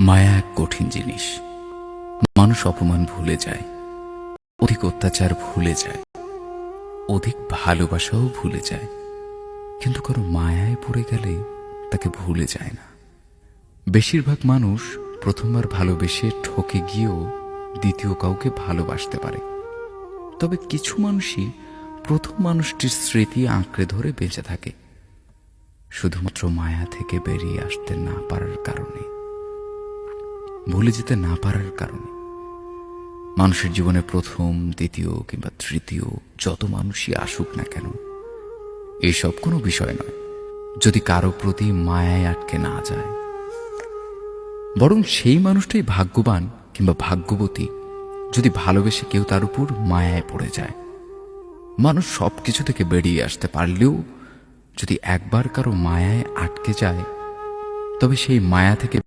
মায়া এক কঠিন জিনিস। মানুষ অপমান ভুলে যায়, অধিক অত্যাচার ভুলে যায়, অধিক ভালোবাসাও ভুলে যায়। কিন্তু কারও মায়ায় পড়ে গেলে তাকে ভুলে যায় না। বেশিরভাগ মানুষ প্রথমবার ভালোবেসে ঠকে গিয়েও দ্বিতীয় কাউকে ভালোবাসতে পারে। তবে কিছু মানুষই প্রথম মানুষটির স্মৃতি আঁকড়ে ধরে বেঁচে থাকে। শুধুমাত্র মায়া থেকে বেরিয়ে আসতে না পারার কারণে। ভুলে যেতে না পারার কারণে। মানুষের জীবনে প্রথম, দ্বিতীয় কিংবা তৃতীয় যত মানুষই আসুক না কেন এইসব কোনো বিষয় নয়। যদি কারও প্রতি মায়ায় আটকে না যায়, বরং সেই মানুষটাই ভাগ্যবান কিংবা ভাগ্যবতী যদি ভালোবেসে কেউ তার উপর মায়ায় পড়ে যায়। মানুষ সব কিছু থেকে বেরিয়ে আসতে পারলেও যদি একবার কারও মায়ায় আটকে যায়, তবে সেই মায়া থেকে